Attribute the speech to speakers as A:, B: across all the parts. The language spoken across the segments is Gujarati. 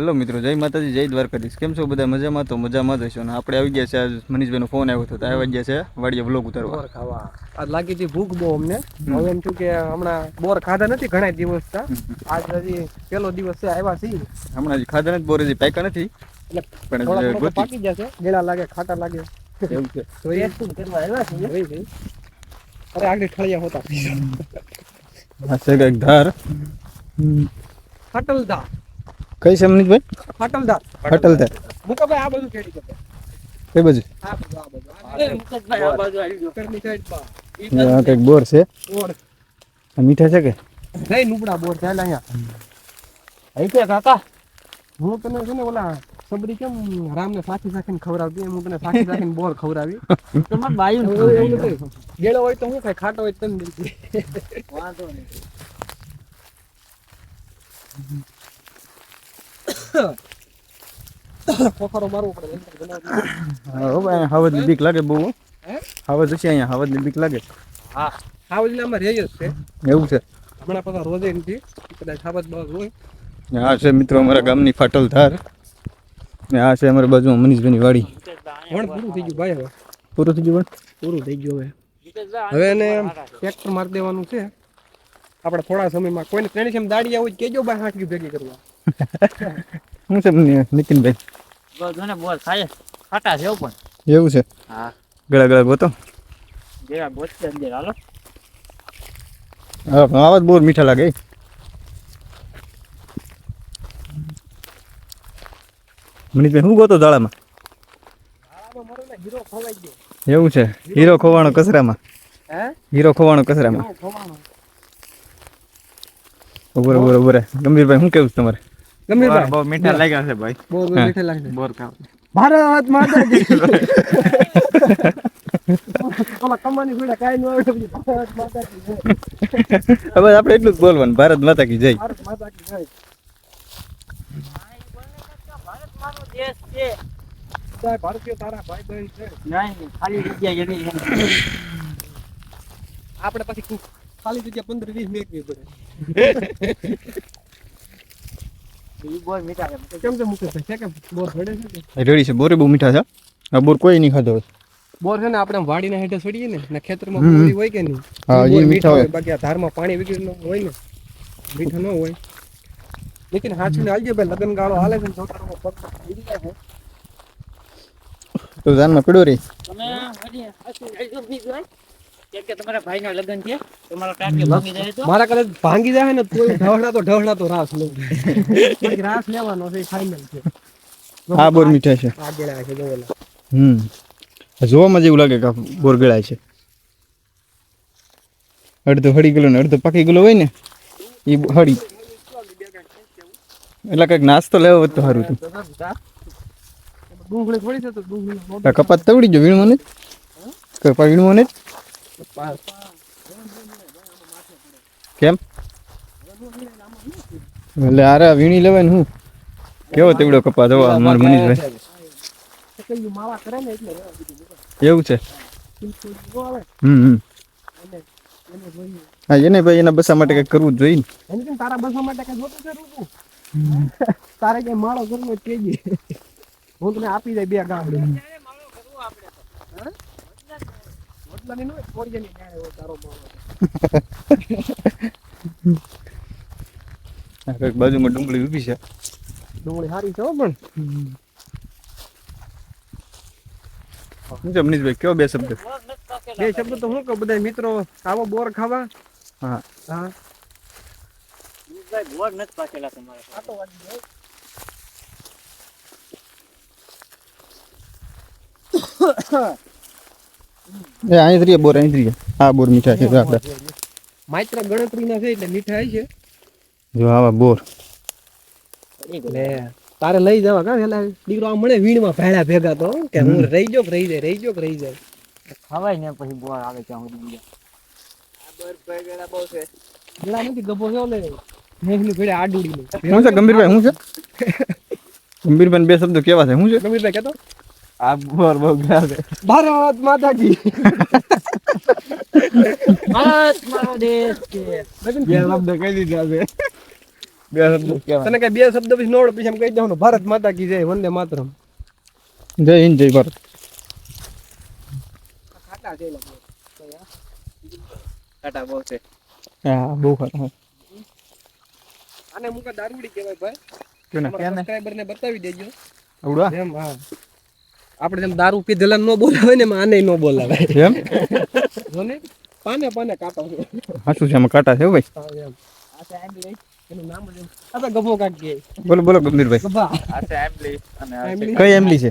A: હેલો મિત્રો જય માતાજી જય દ્વારકાધીશ. કેમ છો બધા? મજામાં? તો મજામાં જ હશો. અને આપણે આવી ગયા છે આજ મનીષભાઈનો ફોન આવ્યો હતો. તો આવી ગયા છે વાડીએ વ્લોગ ઉતારવા.
B: ખાવા. આજ લાગી હતી ભૂખ બહુ અમને. હવે એમ છું કે હમણાં બોર ખાધા નથી ઘણા દિવસ. આજ હજી પહેલો દિવસ છે આવ્યા છીએ.
A: હમણાં ખાધા નથી બોર હજી પાક્યા નથી. પણ
B: પાકી જશે ગેળા લાગે ખાટા લાગે.
A: એવું છે.
B: તો એ શું કરવા આવ્યા છીએ. અરે આગળ ઠળિયા હોતા.
A: આ છે કંઈક ધાર.
B: ફાટલદા
A: કઈ છે મનીષભાઈ
B: ફાટલદા
A: હોટલ ધાર
B: ભાઈ આ બધું ખેડી કરતો
A: કઈ બાજુ?
B: આ બાજુ આ
A: કંઈક બોર છે?
B: બોર.
A: આ મીઠા છે કે?
B: નહીં નુબડા બોર ચાલ અહીંયા. કાકા હું તને છે ને ઓલા સબરી કેમ રામને સાખી સાખીને ખવડાવતી? હું તને સાખી સાખીને બોર ખવડાવી. એવું નથી. ગેળો હોય તો હું ખાય ખાટો હોય તને દેતી. ખોખારો મારવો પડે.
A: હા હો ભાઈ હાવજની બીક લાગે બહુ હો.
B: હે?
A: હાવજ છે અહીંયા હાવજની બીક લાગે.
B: હા આ જિલ્લામાં રહે જ છે.
A: એવું છે?
B: હમણાં પાછા રોજે નથી કદાચ બાબત હોય.
A: ને આ છે મિત્રો અમારા ગામની ફાટલ ધાર ને આ છે અમારી બાજુમાં મનીષભાઈની વાડી.
B: વણ પૂરું થઈ ગયું ભાઈ હવે.
A: પૂરું થઈ ગયું
B: પૂરું થઈ ગયું હવે. હવે એને ટ્રેક્ટર મારી દેવાનું છે. આપણે થોડા સમયમાં કોઈને ત્રણેય સેમ દાડી આવું કેજો ભાઈ હાંકી ભેગી કરવા.
A: શું છે નીતિનભાઈ?
C: બધું બોલ ખાય. ખાટા છે પણ.
A: એવું છે?
C: હા.
A: ગળા ગળા ગોતો.
C: જેવા બોચતે અંદર હાલો.
A: હા પણ આવા બહુ મીઠા લાગે. મનીષભાઈ શું ગોતો દાળામાં એવું છે? હીરો ખોવાનો કચરામાં? હીરો ખોવાનો કચરામાં? ઉભરે ઉભરે ઉભરે ગંભીરભાઈ શું કેવું છે તમારે?
B: ગંભીરભાઈ
A: બહુ મીઠા લાગ્યા છે ભાઈ.
B: બહુ બહુ મીઠા લાગે
A: બોર ખાવ.
B: ભારત માતા કી. ન.
A: હવે આપણે એટલું જ બોલવાનું ભારત માતા કી જય.
B: ભારત માતા કી જય.
C: ભારત મારો દેશ છે
B: ભારતીય તારા ભાઈ બહેન છે.
C: નહીં ખાલી જગ્યા જેવી
B: આપણે પછી ખાલી જગ્યા પંદર વીસ પડે
C: બોલ મીઠા છે
B: કેમ છે મુકેશભાઈ છે કે બોર ભળે છે કે
A: રેડી છે બોરે બહુ મીઠા છે આ બોર કોઈ નહીં ખાધો હોય
B: બોર છે ને આપણે આમ વાડીના હેઠે છોડીએ ને ને ખેતરમાં
A: હમ.
B: બોરી હોય કે નહીં
A: હા,
B: ઈ
A: ઈ
B: બોર
A: મીઠા હોય.
B: બાકી આ ધારમાં પાણી વગેરે હોય ને મીઠા ન હોય લેકિન હાચું ને હાલજે ભાઈ લગન ગાળો હાલે છે ને છોકરાઓ પગ પગ ભીડી જાય છે.
A: તો જાનમાં પીડો રહી
C: તમે હજી હાચું હાચું બીજું હોય? કેમ કે તમારા ભાઈના લગ્ન છે તમારો ટાંકી ભાગી જાય તો?
B: મારા કદાચ ભાંગી જાય ને તો ઢવડા તો ઢવડા તો રાસ લઉં બાકી રાસ લેવાનો છે ફાઇનલ છે.
A: આ બોર મીઠા છે.
B: આ ગેળા છે જોવેલા
A: હમ. જોવામાં જેવું લાગે કે બોર ગળાય છે. અડધો હળી ગયેલો ને અડધો પાકી ગયેલો હોય ને એ હળી. એટલે કંઈક નાસ્તો લેવો તો સારું હતું. કપાત તવડી ગયો વીણમાં ને કપા વીણમાં ને? કેમ? એટલે આરે વીણી લેવાય ને હું? કેવો તેવડો કપા જો અમાર મનીષભાઈ. એવું છે? હમ હા, એને ભાઈ એના બસા માટે કઈ કરવું જોઈએ
B: તારા બસા માટે કઈ જોતું છે તારે કઈ માળો કરવો જ કેજે હું તને આપી દઈ બે ગામડે વડલાની ન હોય, કોળિયાની ન્યાય હોય તારો.
A: આ કંઈક બાજુમાં ડુંગળી ઊભી છે
B: ડુંગળી સારી છે હો પણ
A: સમજો મનીષભાઈ કયો બે શબ્દ
B: બે શબ્દ તો હું કહું બધા મિત્રો આવો બોર ખાવા
A: હા
B: હા
C: ભાઈ બોર નથી પાકેલા તમારે
B: આટો વાગી જાય
A: એ અહીં જ બોર અહીં જ રહીએ. આ બોર મીઠા છે જો આપણે
B: માત્ર ગણતરીના છે એટલે મીઠાઈ છે.
A: જો આવા બોર.
B: લે તારે લઈ જવા કા પેલા? દીકરો આમ મળે વીણમાં ભેળા ભેગા તો કે હું રહી જો કે રહી જાય રહી જો કે રહી જાય.
C: ખવાય ને પછી બોર આવે ત્યાં સુધી બીજા.
B: પેલા નથી ગભો છે ઓલે મેઘની ભેળે આડુડી નું
A: શું છે ગંભીરભાઈ શું છે? ગંભીરભાઈ બે શબ્દો કેવા છે શું છે?
B: ગંભીરભાઈ કહેતો
A: આ બોર બહુ
B: ભારત માતાજી.
C: ભારત મારો દેશ છે
A: બે શબ્દ કહી દીધા છે. બે શબ્દો
B: તને કઈ બે શબ્દ પછી નોડ પછી એમ કહી દેવાનું ભારત માતા કી જય વંદે માતરમ.
A: જય હિન્દ જય ભારત.
B: ખાટા
C: બહુ છે.
A: હા બહુ ખરા
B: આને મુકા દારૂડી કહેવાય ભાઈ.
A: કેને?
B: સબસ્ક્રાઇબર ને બતાવી દેજો. એમ હા. આપણે જેમ દારૂ પીધેલા ન બોલાવે ને એમાં આને ન બોલાવે.
A: એમ?
B: પાને પાને કાંટા છે.
A: હાસું છે એમાં કાંટા છે ભાઈ.
B: એમ. એનું નામ જ આ તો ગભો કાક
A: બોલો બોલો ગંભીરભાઈ.
B: ગભા.
C: આ છે અને.
A: કઈ એમલી છે?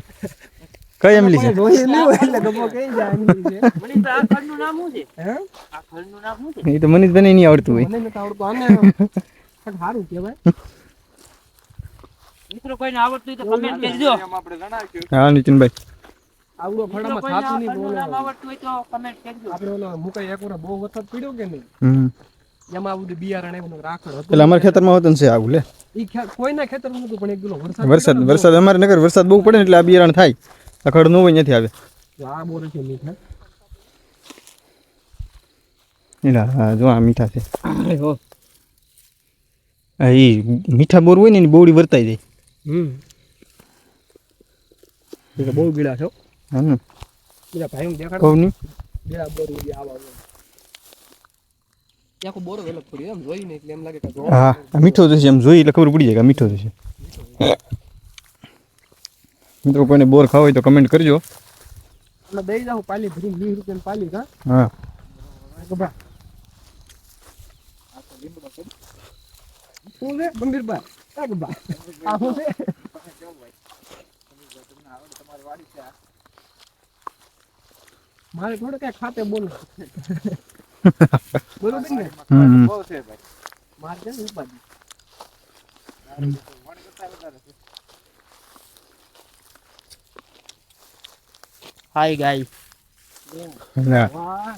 A: કઈ એમલી છે?
B: જોઈ નહીં હોય એટલે ગભો કઈ જાય એમલી છે.
C: મનીષ આ ઘરનું નામ શું છે?
B: હે?
C: આ ઘરનું નામ શું છે?
A: એ તો મનીષભાઈ નહીં આવડતું હોય.
B: મને નથી આવડતું. આને સારું કહેવાય.
C: મિત્રો કોઈને આવડતું હોય તો કમેન્ટ કરજો.
A: હા નીતિનભાઈ.
B: આવડો ફળામાં થાતું નહીં
C: ઘરનું આવડતું હોય તો કમેન્ટ કરજો.
B: આપણે ઓલો મુકાઈ એક બહુ વરસાદ પીડ્યો કે નહીં?
A: હમ.
B: એમાં આ બિયારણ એવું રાખડ હતું.
A: એટલે અમારા ખેતરમાં હોતું છે આવું લે.
B: ઈ કોઈના ખેતરમાં નતું પણ એક કિલો વરસાદ
A: વરસાદ વરસાદ અમારે નગર વરસાદ બહુ પડે ને એટલે આ બિયારણ થાય. અખડ ખડ નો હોય નથી આવે.
B: આ બોર છે મીઠા.
A: જો આ મીઠા છે. હા એ મીઠા બોર હોય ને એની બોવડી વર્તાઈ જાય.
B: હમ. એ તો બહુ ગીડા છો.
A: હમ.
B: બીજા ભાઈ દેખાડો. બોર ઉડી આવા આવા. બોરો અલગ પડ્યો એમ જોઈને એટલે એમ લાગે કે
A: હા મીઠો થશે એમ જોઈ એટલે ખબર પડી જાય કે મીઠો થશે. મિત્રો કોઈને બોર ખાવ હોય તો કમેન્ટ કરજો.
B: અને દઈ જાવ પાલી ભરી વીસ રૂપિયા પાલી કા
A: હા.
B: ગંભીરભાઈ આ મારે થોડું કઈ ખાતે બોલો બોલો બેન ને
C: બહુ છે ભાઈ.
B: મારે છે ઉપાધિ.
C: હાય
B: વાહ.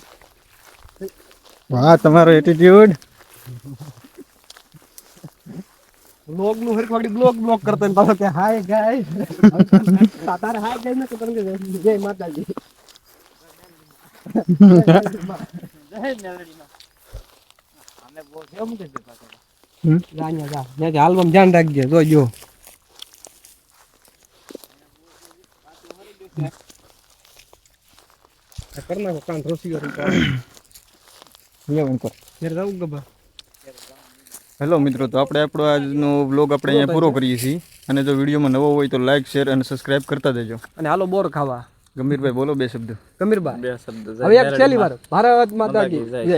A: વાહ તમારો એટીટ્યુડ
B: બ્લોગનું હરખું આગળ બ્લોગ બ્લોગ કરતો ને પાછો કે હાય ગાય તારે હાય ગાય ને તો જય માતાજી. હાલવામાં ધ્યાન રાખજે. જોજો કરી નાખો કાન રોસી ઘેર જાવું ગભા
A: હેલો મિત્રો તો આપણે આપણો આજનો બ્લોગ આપણે અહીંયા પૂરો કરીએ છીએ. અને જો વિડીયોમાં નવો હોય તો લાઈક શેર અને સબસ્ક્રાઇબ કરતા દેજો.
B: અને હાલો બોર ખાવા.
A: ગંભીરભાઈ બોલો બે શબ્દ.
B: ગંભીરભાઈ.
C: બે શબ્દ
B: હવે એક છેલ્લી વાર. ભારત માતા કી. જય.